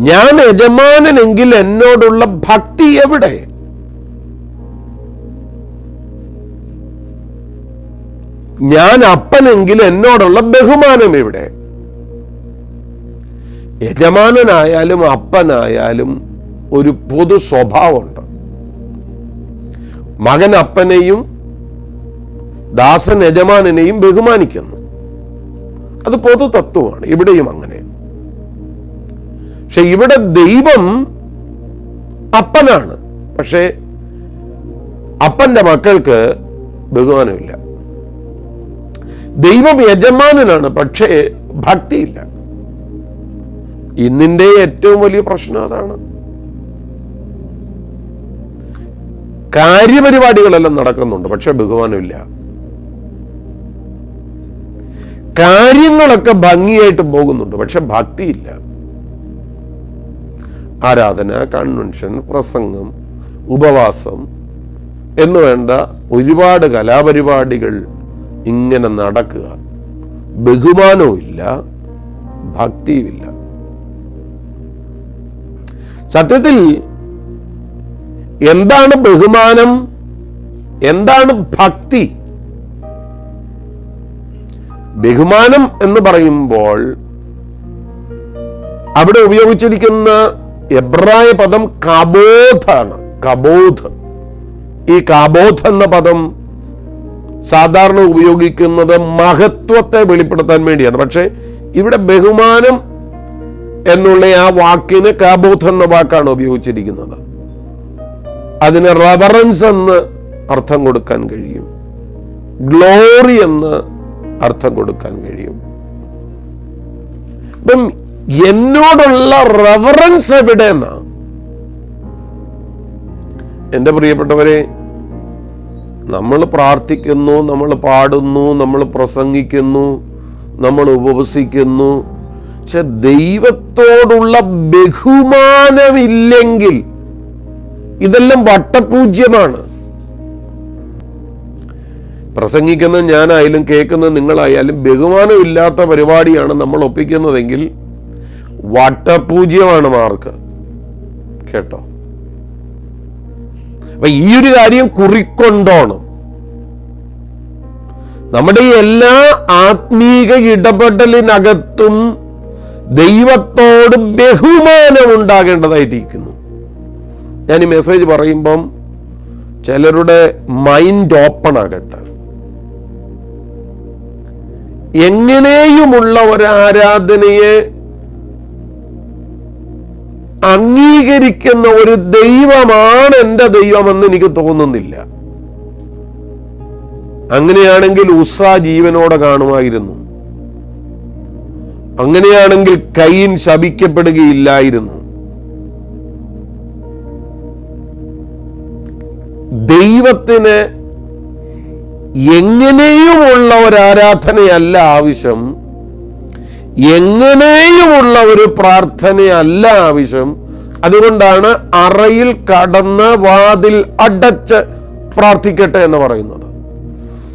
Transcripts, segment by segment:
ഞാൻ യജമാനനെങ്കിൽ എന്നോടുള്ള ഭക്തി എവിടെ? ഞാൻ അപ്പനെങ്കിൽ എന്നോടുള്ള ബഹുമാനം എവിടെ? യജമാനനായാലും അപ്പനായാലും ഒരു പൊതു സ്വഭാവമുണ്ട്. മകൻ അപ്പനെയും ദാസൻ യജമാനെയും ബഹുമാനിക്കുന്നു. അത് പൊതു തത്വമാണ് ഇവിടെയും അങ്ങനെ. പക്ഷെ ഇവിടെ ദൈവം അപ്പനാണ്. പക്ഷേ അപ്പന്റെ മക്കൾക്ക് ബഹുമാനമില്ല. ദൈവം യജമാനനാണ് പക്ഷേ ഭക്തിയില്ല. ഇന്നിന്റെ ഏറ്റവും വലിയ പ്രശ്നം അതാണ്. കാര്യപരിപാടികളെല്ലാം നടക്കുന്നുണ്ട് പക്ഷെ ബഹുമാനമില്ല. കാര്യങ്ങളൊക്കെ ഭംഗിയായിട്ട് പോകുന്നുണ്ട് പക്ഷെ ഭക്തിയില്ല. ആരാധന കൺവെൻഷൻ പ്രസംഗം ഉപവാസം എന്ന് വേണ്ട ഒരുപാട് കലാപരിപാടികൾ ഇങ്ങനെ നടക്കുക. ബഹുമാനവും ഇല്ല ഭക്തിയുമില്ല സത്യത്തിൽ എന്താണ് ബഹുമാനം? എന്താണ് ഭക്തി? ബഹുമാനം എന്ന് പറയുമ്പോൾ അവിടെ ഉപയോഗിച്ചിരിക്കുന്ന എബ്രായ പദം കബോധാണ്. കബോധ്. ഈ കബോധ് എന്ന പദം സാധാരണ ഉപയോഗിക്കുന്നത് മഹത്വത്തെ വെളിപ്പെടുത്താൻ വേണ്ടിയാണ്. പക്ഷേ ഇവിടെ ബഹുമാനം എന്നുള്ള ആ വാക്കിന് കബോധ് എന്ന വാക്കാണ് ഉപയോഗിച്ചിരിക്കുന്നത്. അതിന് റവറൻസ് എന്ന് അർത്ഥം കൊടുക്കാൻ കഴിയും. ഗ്ലോറി എന്ന് അർത്ഥം കൊടുക്കാൻ കഴിയും. ഇപ്പം എന്നോടുള്ള റവറൻസ് എവിടെ എന്നാ? എന്റെ പ്രിയപ്പെട്ടവരെ നമ്മൾ പ്രാർത്ഥിക്കുന്നു നമ്മൾ പാടുന്നു നമ്മൾ പ്രസംഗിക്കുന്നു നമ്മൾ ഉപവസിക്കുന്നു. പക്ഷെ ദൈവത്തോടുള്ള ബഹുമാനമില്ലെങ്കിൽ ഇതെല്ലാം വട്ടപൂജ്യമാണ്. പ്രസംഗിക്കുന്ന ഞാനായാലും കേൾക്കുന്ന നിങ്ങളായാലും ബഹുമാനമില്ലാത്ത പരിപാടിയാണ് നമ്മൾ ഒപ്പിക്കുന്നതെങ്കിൽ വട്ടപൂജ്യമാണ് മാർക്ക്. കേട്ടോ? അപ്പൊ ഈ ഒരു കാര്യം കുറിക്കൊണ്ടോണം. നമ്മുടെ എല്ലാ ആത്മീക ഇടപെടലിനകത്തും ദൈവത്തോട് ബഹുമാനം ഉണ്ടാകേണ്ടതായിട്ടിരിക്കുന്നു ഞാൻ ഈ മെസ്സേജ് പറയുമ്പം ചിലരുടെ മൈൻഡ് ഓപ്പൺ ആകട്ടെ. എങ്ങനെയുമുള്ള ഒരു ആരാധനയെ അംഗീകരിക്കുന്ന ഒരു ദൈവമാണ് എന്റെ ദൈവമെന്ന് എനിക്ക് തോന്നുന്നില്ല. അങ്ങനെയാണെങ്കിൽ ഉസ ജീവനോടെ കാണുമായിരുന്നു. അങ്ങനെയാണെങ്കിൽ കൈൻ ശപിക്കപ്പെടുകയില്ലായിരുന്നു. ദൈവത്തിന് എങ്ങനെയുമുള്ള ഒരു ആരാധനയല്ല ആവശ്യം എങ്ങനെയുമുള്ള ഒരു പ്രാർത്ഥനയല്ല ആവശ്യം അതുകൊണ്ടാണ് അറയിൽ കടന്ന് വാതിൽ അടച്ച് പ്രാർത്ഥിക്കട്ടെ എന്ന് പറയുന്നത്.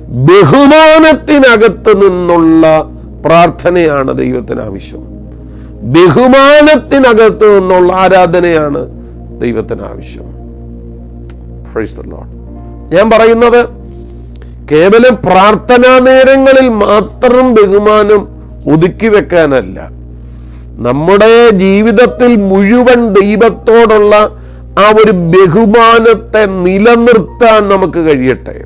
ബഹുമാനത്തിനകത്ത് നിന്നുള്ള പ്രാർത്ഥനയാണ് ദൈവത്തിന് ആവശ്യം. ബഹുമാനത്തിനകത്ത് നിന്നുള്ള ആരാധനയാണ് ദൈവത്തിന് ആവശ്യം. ഞാൻ പറയുന്നത് കേവലം പ്രാർത്ഥനാ നേരങ്ങളിൽ മാത്രം ബഹുമാനം ഒതുക്കി വെക്കാനല്ല. നമ്മുടെ ജീവിതത്തിൽ മുഴുവൻ ദൈവത്തോടുള്ള ആ ഒരു ബഹുമാനത്തെ നിലനിർത്താൻ നമുക്ക് കഴിയട്ടെ.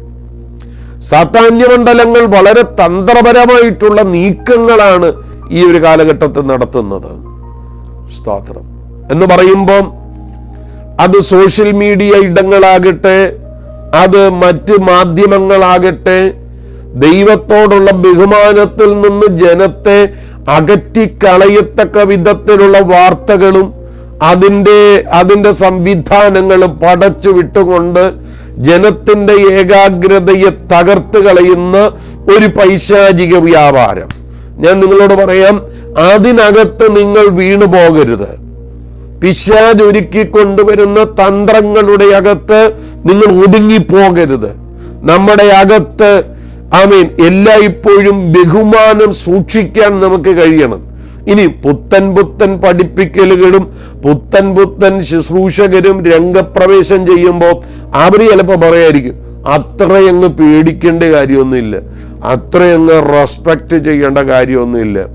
സാധാന്യമണ്ഡലങ്ങൾ വളരെ തന്ത്രപരമായിട്ടുള്ള നീക്കങ്ങളാണ് ഈ ഒരു കാലഘട്ടത്തിൽ നടത്തുന്നത്. സ്തോത്രം. എന്ന് പറയുമ്പം അത് സോഷ്യൽ മീഡിയ ഇടങ്ങളാകട്ടെ അത് മറ്റ് മാധ്യമങ്ങളാകട്ടെ ദൈവത്തോടുള്ള ബഹുമാനത്തിൽ നിന്ന് ജനത്തെ അകറ്റിക്കളയത്തക്ക വിധത്തിലുള്ള വാർത്തകളും അതിന്റെ അതിന്റെ സംവിധാനങ്ങളും പടച്ചു വിട്ടുകൊണ്ട് ജനത്തിന്റെ ഏകാഗ്രതയെ തകർത്ത് കളയുന്ന ഒരു പൈശാചിക വ്യാപാരം. ഞാൻ നിങ്ങളോട് പറയാം അതിനകത്ത് നിങ്ങൾ വീണു പോകരുത്. പിശാജ് ഒരുക്കി കൊണ്ടുവരുന്ന തന്ത്രങ്ങളുടെ അകത്ത് നിങ്ങൾ ഒതുങ്ങിപ്പോകരുത് നമ്മുടെ അകത്ത് ആമീൻ. എല്ലായ്പ്പോഴും ബഹുമാനം സൂക്ഷിക്കാൻ നമുക്ക് കഴിയണം. ഇനി പുത്തൻ പുത്തൻ പഠിപ്പിക്കലുകളും പുത്തൻ പുത്തൻ ശുശ്രൂഷകരും രംഗപ്രവേശം ചെയ്യുമ്പോൾ അവർ ചിലപ്പോൾ പറയായിരിക്കും അത്രയങ്ങ് പേടിക്കേണ്ട കാര്യമൊന്നുമില്ല. അത്രയങ്ങ് റെസ്പെക്റ്റ് ചെയ്യേണ്ട കാര്യമൊന്നുമില്ല.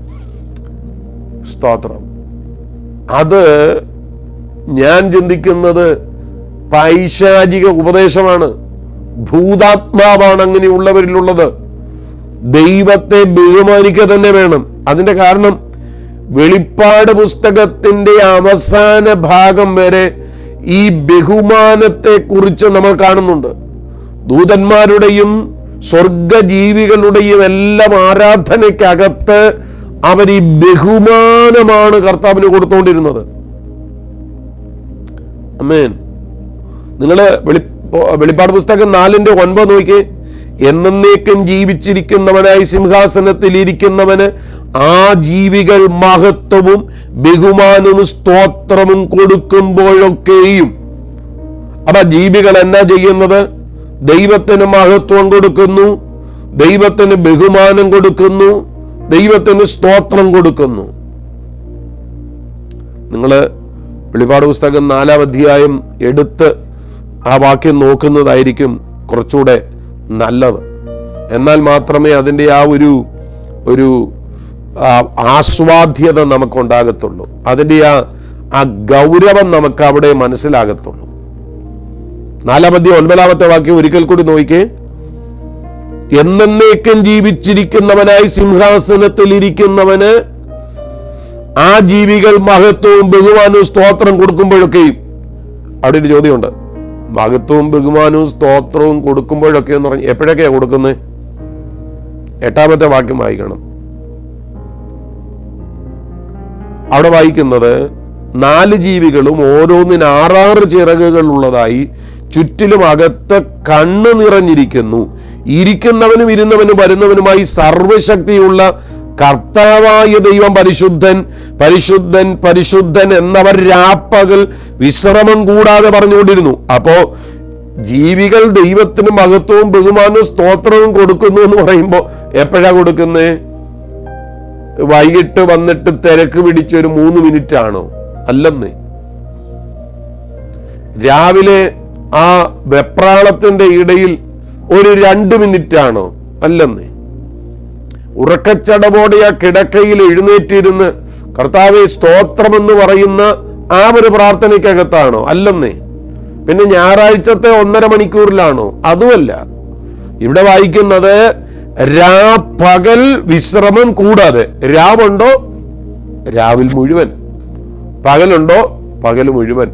സ്തോത്രം. അത് ഞാൻ ചിന്തിക്കുന്നത് പൈശാചിക ഉപദേശമാണ്. ഭൂതാത്മാവാണ് അങ്ങനെയുള്ളവരിലുള്ളത് ദൈവത്തെ ബഹുമാനിക്കുക തന്നെ വേണം. അതിന്റെ കാരണം വെളിപ്പാട് പുസ്തകത്തിന്റെ അവസാന ഭാഗം വരെ ഈ ബഹുമാനത്തെ കുറിച്ച് നമ്മൾ കാണുന്നുണ്ട്. ദൂതന്മാരുടെയും സ്വർഗജീവികളുടെയും എല്ലാം ആരാധനയ്ക്കകത്ത് അവർ ഈ ബഹുമാനമാണ് കർത്താവിന് കൊടുത്തുകൊണ്ടിരുന്നത് അമ്മേൻ നിങ്ങൾ വെളി വെളിപ്പാട് പുസ്തകം നാലിന്റെ ഒൻപത് നോക്കി. എന്നേക്കും ജീവിച്ചിരിക്കുന്നവനായി സിംഹാസനത്തിൽ ഇരിക്കുന്നവന് ആ ജീവികൾ മഹത്വവും ബഹുമാനവും സ്തോത്രവും കൊടുക്കുമ്പോഴൊക്കെയും. അപ്പൊ ജീവികൾ എന്നാ ചെയ്യുന്നത്? ദൈവത്തിന് മഹത്വം കൊടുക്കുന്നു ദൈവത്തിന് ബഹുമാനം കൊടുക്കുന്നു ദൈവത്തിന് സ്തോത്രം കൊടുക്കുന്നു. നിങ്ങൾ വെളിപാട് പുസ്തകം നാലാം അധ്യായം എടുത്ത് ആ വാക്യം നോക്കുന്നതായിരിക്കും കുറച്ചുകൂടെ നല്ലത്. എന്നാൽ മാത്രമേ അതിന്റെ ആ ഒരു ഒരു ആസ്വാദ്യത നമുക്കുണ്ടാകത്തുള്ളൂ. അതിന്റെ ആ ആ ഗൗരവം നമുക്ക് അവിടെ മനസ്സിലാകത്തുള്ളൂ നാലാമത്തെ ഒൻപതാമത്തെ വാക്യം ഒരിക്കൽ കൂടി നോക്കിക്കേ. എന്നേക്കും ജീവിച്ചിരിക്കുന്നവനായി സിംഹാസനത്തിൽ ഇരിക്കുന്നവന് ആ ജീവികൾ മഹത്വവും ബഹുമാനവും സ്തോത്രം കൊടുക്കുമ്പോഴൊക്കെയും അവിടെ ഒരു ചോദ്യമുണ്ട്. മഹത്വവും ബഹുമാനവും സ്തോത്രവും കൊടുക്കുമ്പോഴൊക്കെ എന്ന് പറഞ്ഞ് എപ്പോഴൊക്കെയാ കൊടുക്കുന്നത് എട്ടാമത്തെ വാക്യം വായിക്കണം. അവിടെ വായിക്കുന്നത് നാല് ജീവികളും ഓരോന്നിന് ആറാറ് ചിറകുകൾ ഉള്ളതായി ചുറ്റിലും അകത്ത് കണ്ണ് നിറഞ്ഞിരിക്കുന്നു. ഇരിക്കുന്നവനും ഇരുന്നവനും വരുന്നവനുമായി സർവശക്തിയുള്ള കർത്താവായ ദൈവം പരിശുദ്ധൻ പരിശുദ്ധൻ പരിശുദ്ധൻ എന്നവർ രാപ്പകൽ വിശ്രമം കൂടാതെ പറഞ്ഞുകൊണ്ടിരുന്നു. അപ്പോ ജീവികൾ ദൈവത്തിന് മഹത്വവും ബഹുമാനവും സ്തോത്രവും കൊടുക്കുന്നു എന്ന് പറയുമ്പോൾ എപ്പോഴാ കൊടുക്കുന്നേ? വൈകിട്ട് വന്നിട്ട് തിരക്ക് പിടിച്ച ഒരു മൂന്ന് മിനിറ്റ് ആണോ അല്ലെന്ന്. രാവിലെ ആ വെപ്രാളത്തിന്റെ ഇടയിൽ ഒരു രണ്ട് മിനിറ്റ് ആണോ അല്ലെന്ന്. ഉറക്കച്ചടവോടെ ആ കിടക്കയിൽ എഴുന്നേറ്റിരുന്ന് കർത്താവെ സ്തോത്രമെന്ന് പറയുന്ന ആ ഒരു പ്രാർത്ഥനയ്ക്കകത്താണോ? അല്ലെന്നേ. പിന്നെ ഞായറാഴ്ചത്തെ ഒന്നര മണിക്കൂറിലാണോ? അതുമല്ല. ഇവിടെ വായിക്കുന്നത് രാ പകൽ വിശ്രമം കൂടാതെ. രാവുണ്ടോ? രാവിൽ മുഴുവൻ. പകലുണ്ടോ? പകൽ മുഴുവൻ.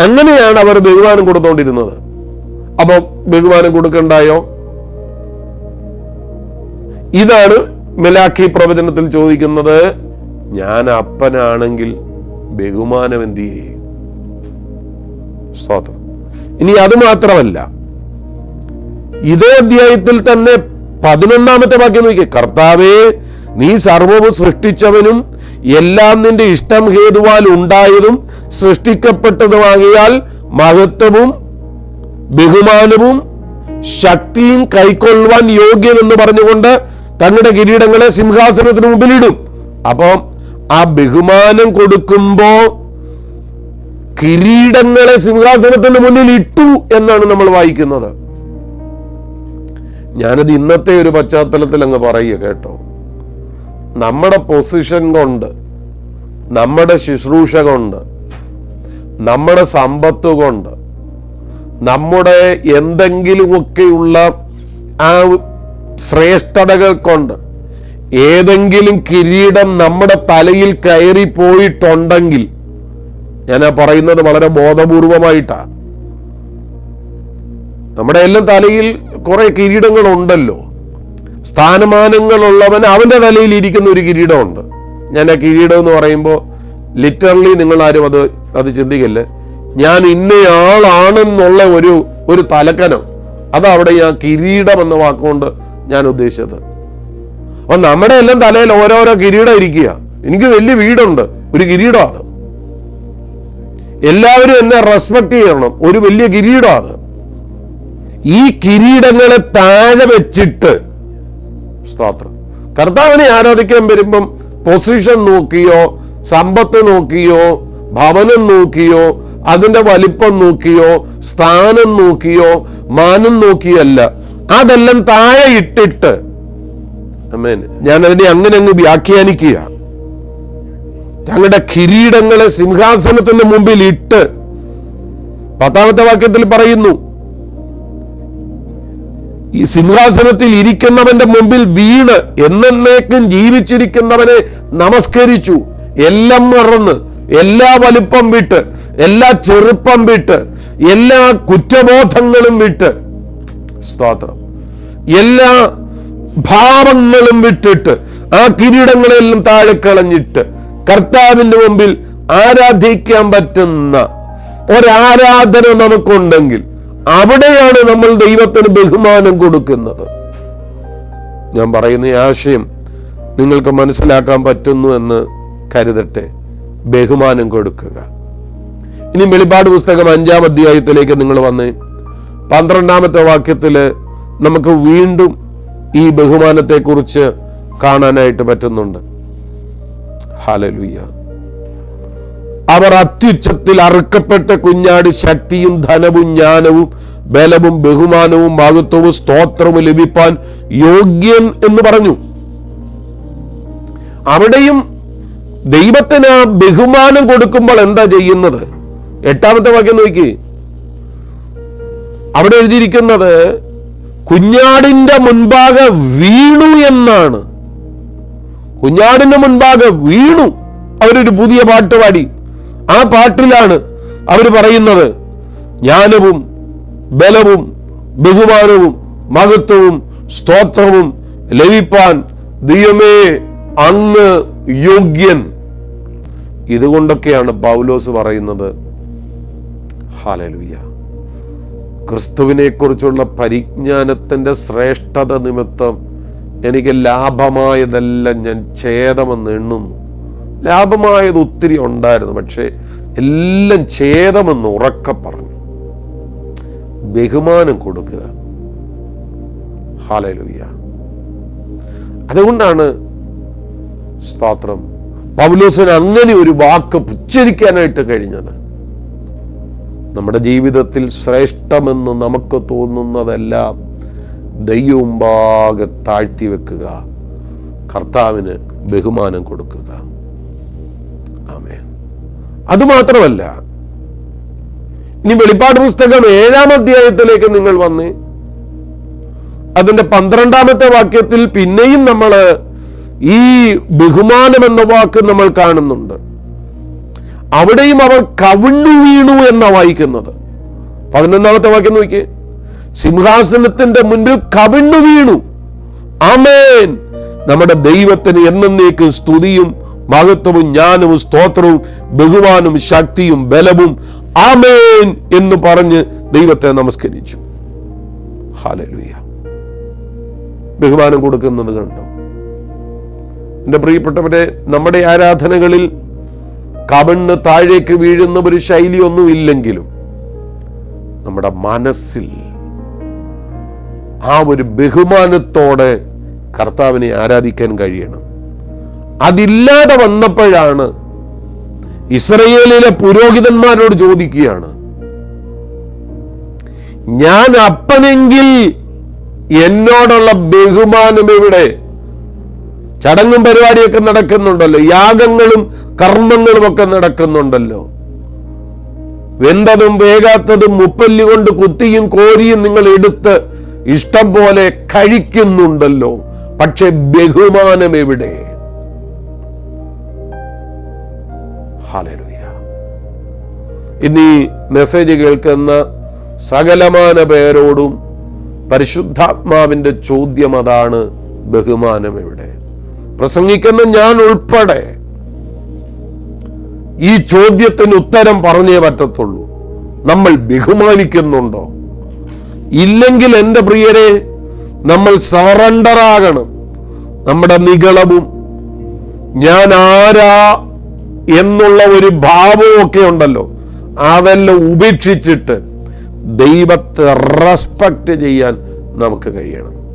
അങ്ങനെയാണ് അവർ ബഹുമാനം കൊടുത്തോണ്ടിരുന്നത്. അപ്പൊ ബഹുമാനം കൊടുക്കണ്ടായോ? ഇതാണ് മെലാഖി പ്രവചനത്തിൽ ചോദിക്കുന്നത് ഞാൻ അപ്പനാണെങ്കിൽ ബഹുമാനം എന്ത് ചെയ്യും? സ്തോത്രം. ഇനി അത് മാത്രമല്ല ഇതേ അധ്യായത്തിൽ തന്നെ പതിനൊന്നാമത്തെ വാക്യം നോക്കി കർത്താവേ നീ സർവവും സൃഷ്ടിച്ചവനും എല്ലാം നിന്റെ ഇഷ്ടം ഹേതുവാൽ ഉണ്ടായതും സൃഷ്ടിക്കപ്പെട്ടതുമാകിയാൽ മഹത്വവും ബഹുമാനവും ശക്തിയും കൈക്കൊള്ളുവാൻ യോഗ്യമെന്ന് പറഞ്ഞുകൊണ്ട് തങ്ങളുടെ കിരീടങ്ങളെ സിംഹാസനത്തിന് മുമ്പിലിടും. അപ്പം ആ ബഹുമാനം കൊടുക്കുമ്പോ കിരീടങ്ങളെ സിംഹാസനത്തിന് മുന്നിൽ ഇട്ടു എന്നാണ് നമ്മൾ വായിക്കുന്നത്. ഞാനത് ഇന്നത്തെ ഒരു പശ്ചാത്തലത്തിൽ അങ്ങ് പറയുക കേട്ടോ. നമ്മുടെ പൊസിഷൻ കൊണ്ട് നമ്മുടെ ശുശ്രൂഷ കൊണ്ട് നമ്മുടെ സമ്പത്ത് കൊണ്ട് നമ്മുടെ എന്തെങ്കിലുമൊക്കെയുള്ള ആ ശ്രേഷ്ഠതകൾ കൊണ്ട് ഏതെങ്കിലും കിരീടം നമ്മുടെ തലയിൽ കയറി പോയിട്ടുണ്ടെങ്കിൽ ഞാൻ ആ പറയുന്നത് വളരെ ബോധപൂർവമായിട്ടാണ് നമ്മുടെ എല്ലാം തലയിൽ കുറെ കിരീടങ്ങൾ ഉണ്ടല്ലോ സ്ഥാനമാനങ്ങളുള്ളവൻ അവന്റെ തലയിൽ ഇരിക്കുന്ന ഒരു കിരീടമുണ്ട്. ഞാൻ ആ കിരീടം എന്ന് പറയുമ്പോൾ ലിറ്ററലി നിങ്ങൾ ആരും അത് അത് ചിന്തിക്കല്ലേ? ഞാൻ ഇന്നയാളാണെന്നുള്ള ഒരു ഒരു തലക്കനം. അതവിടെ ഞാൻ കിരീടം എന്ന വാക്കുകൊണ്ട് ഞാൻ ഉദ്ദേശിച്ചത്. അപ്പൊ നമ്മുടെ എല്ലാം തലയിൽ ഓരോരോ കിരീടം ഇരിക്കുക. എനിക്ക് വലിയ വീടുണ്ട്. ഒരു കിരീടം അത്. എല്ലാവരും എന്നെ റെസ്പെക്ട് ചെയ്യണം. ഒരു വലിയ കിരീടം അത്. ഈ കിരീടങ്ങളെ താഴെ വെച്ചിട്ട് സ്തോത്രം. കർത്താവിനെ ആരാധിക്കാൻ വരുമ്പം പൊസിഷൻ നോക്കിയോ സമ്പത്ത് നോക്കിയോ ഭവനം നോക്കിയോ അതിന്റെ വലിപ്പം നോക്കിയോ സ്ഥാനം നോക്കിയോ മാനം നോക്കിയല്ല. അതെല്ലാം താഴെ ഇട്ടിട്ട്. ഞാൻ അതിനെ അങ്ങനെ അങ്ങ് വ്യാഖ്യാനിക്കുക. ഞങ്ങളുടെ കിരീടങ്ങളെ സിംഹാസനത്തിന്റെ മുമ്പിൽ ഇട്ട്. പത്താമത്തെ വാക്യത്തിൽ പറയുന്നു ഈ സിംഹാസനത്തിൽ ഇരിക്കുന്നവന്റെ മുമ്പിൽ വീണ് എന്നേക്കും ജീവിച്ചിരിക്കുന്നവനെ നമസ്കരിച്ചു. എല്ലാം മറന്ന് എല്ലാ വലുപ്പം വിട്ട്. എല്ലാ ചെറുപ്പം വിട്ട് എല്ലാ കുറ്റബോധങ്ങളും വിട്ട് സ്തോത്രം. എല്ലാ ഭാവങ്ങളും വിട്ടിട്ട് ആ കിരീടങ്ങളെല്ലാം താഴെ കളഞ്ഞിട്ട് കർത്താവിന്റെ മുമ്പിൽ ആരാധിക്കാൻ പറ്റുന്ന ഒരാരാധന നമുക്കുണ്ടെങ്കിൽ അവിടെയാണ് നമ്മൾ ദൈവത്തിന് ബഹുമാനം കൊടുക്കുന്നത്. ഞാൻ പറയുന്ന ആശയം നിങ്ങൾക്ക് മനസ്സിലാക്കാൻ പറ്റുന്നു എന്ന് കരുതട്ടെ. ബഹുമാനം കൊടുക്കുക. ഇനി വെളിപാട് പുസ്തകം അഞ്ചാം അധ്യായത്തിലേക്ക് നിങ്ങൾ വന്ന് പന്ത്രണ്ടാമത്തെ വാക്യത്തിൽ നമുക്ക് വീണ്ടും ഈ ബഹുമാനത്തെക്കുറിച്ച് കാണാനായിട്ട് പറ്റുന്നുണ്ട്. ഹാലലുയ്യ അവർ അത്യുച്ചത്തിൽ അറുക്കപ്പെട്ട കുഞ്ഞാട് ശക്തിയും ധനവും ജ്ഞാനവും ബലവും ബഹുമാനവും മഹത്വവും സ്തോത്രവും ലഭിപ്പാൻ യോഗ്യൻ എന്ന് പറഞ്ഞു. അവിടെയും ദൈവത്തിന് ബഹുമാനം കൊടുക്കുമ്പോൾ എന്താ ചെയ്യുന്നത്? എട്ടാമത്തെ വാക്യം നോക്കി. അവിടെ എഴുതിയിരിക്കുന്നത് കുഞ്ഞാടിന്റെ മുൻപാകെ വീണു എന്നാണ്. കുഞ്ഞാടിന്റെ മുൻപാകെ വീണു. അവരൊരു പുതിയ പാട്ട് പാടി. ആ പാട്ടിലാണ് അവർ പറയുന്നത് ജ്ഞാനവും ബലവും ബഹുമാനവും മഹത്വവും സ്തോത്രവും ലഭിപ്പാൻ ദൈവമേ അങ്ങ് യോഗ്യൻ. ഇതുകൊണ്ടൊക്കെയാണ് പൗലോസ് പറയുന്നത് ഹാലലുയ്യ ക്രിസ്തുവിനെക്കുറിച്ചുള്ള പരിജ്ഞാനത്തിന്റെ ശ്രേഷ്ഠത നിമിത്തം എനിക്ക് ലാഭമായതെല്ലാം ഞാൻ ഛേദമെന്ന് എണ്ണുന്നു. ലാഭമായത് ഒത്തിരി ഉണ്ടായിരുന്നു പക്ഷേ എല്ലാം ഛേദമെന്ന് ഉറക്ക പറഞ്ഞു. ബഹുമാനം കൊടുക്കുക. ഹാലലുയ്യ അതുകൊണ്ടാണ് സ്തോത്രം. പൗലോസിന് അങ്ങനെ ഒരു വാക്ക് ഉച്ചരിക്കാനായിട്ട് കഴിഞ്ഞത്. നമ്മുടെ ജീവിതത്തിൽ ശ്രേഷ്ഠമെന്ന് നമുക്ക് തോന്നുന്നതെല്ലാം ദൈവമുമ്പാകെ താഴ്ത്തി വെക്കുക. കർത്താവിന് ബഹുമാനം കൊടുക്കുക. ആമേ അതുമാത്രമല്ല ഇനി വെളിപ്പാട് പുസ്തകം ഏഴാം അധ്യായത്തിലേക്ക് നിങ്ങൾ വന്ന് അതിന്റെ പന്ത്രണ്ടാമത്തെ വാക്യത്തിൽ പിന്നെയും നമ്മൾ ഈ ബഹുമാനം എന്ന വാക്ക് നമ്മൾ കാണുന്നുണ്ട്. അവിടെയും അവർ കവിണ്ണു വീണു എന്ന വായിക്കുന്നത്. പതിനൊന്നാമത്തെ വാക്യം നോക്കി സിംഹാസനത്തിന്റെ മുൻപിൽ കവിണ്ണു വീണു. ആമേൻ. നമ്മുടെ ദൈവത്തിന് എന്നേക്കും സ്തുതിയും മഹത്വവും ജ്ഞാനവും സ്തോത്രവും ബഹുമാനും ശക്തിയും ബലവും ആമേൻ എന്ന് പറഞ്ഞ് ദൈവത്തെ നമസ്കരിച്ചു. ഹാലലുയ ബഹുമാനം കൊടുക്കുന്നത് കണ്ടോ? എന്റെ പ്രിയപ്പെട്ടവരെ നമ്മുടെ ആരാധനകളിൽ കവിണ്ണ് താഴേക്ക് വീഴുന്ന ഒരു ശൈലിയൊന്നും ഇല്ലെങ്കിലും നമ്മുടെ മനസ്സിൽ ആ ഒരു ബഹുമാനത്തോടെ കർത്താവിനെ ആരാധിക്കാൻ കഴിയണം. അതില്ലാതെ വന്നപ്പോഴാണ് ഇസ്രയേലിലെ പുരോഹിതന്മാരോട് ചോദിക്കുകയാണ് ഞാൻ അപ്പനെങ്കിൽ എന്നോടുള്ള ബഹുമാനം എവിടെ? ചടങ്ങും പരിപാടിയൊക്കെ നടക്കുന്നുണ്ടല്ലോ. യാഗങ്ങളും കർമ്മങ്ങളും ഒക്കെ നടക്കുന്നുണ്ടല്ലോ. വെന്തതും വേകാത്തതും മുപ്പല്ലി കൊണ്ട് കുത്തിയും കോരിയും നിങ്ങൾ എടുത്ത് ഇഷ്ടം പോലെ കഴിക്കുന്നുണ്ടല്ലോ. പക്ഷെ ബഹുമാനം എവിടെ? ഇനി മെസ്സേജ് കേൾക്കുന്ന സകലമാന പേരോടും പരിശുദ്ധാത്മാവിന്റെ ചോദ്യം അതാണ് ബഹുമാനം എവിടെ? പ്രസംഗിക്കുന്ന ഞാൻ ഉൾപ്പെടെ ഈ ചോദ്യത്തിന് ഉത്തരം പറഞ്ഞേ പറ്റത്തുള്ളൂ. നമ്മൾ ബഹുമാനിക്കുന്നുണ്ടോ? ഇല്ലെങ്കിൽ എന്റെ പ്രിയരെ നമ്മൾ സറണ്ടർ ആകണം നമ്മുടെ നികളവും ഞാൻ ആരാ എന്നുള്ള ഒരു ഭാവവും ഒക്കെ ഉണ്ടല്ലോ. അതെല്ലാം ഉപേക്ഷിച്ചിട്ട് ദൈവത്തെ റെസ്പെക്ട് ചെയ്യാൻ നമുക്ക് കഴിയണം.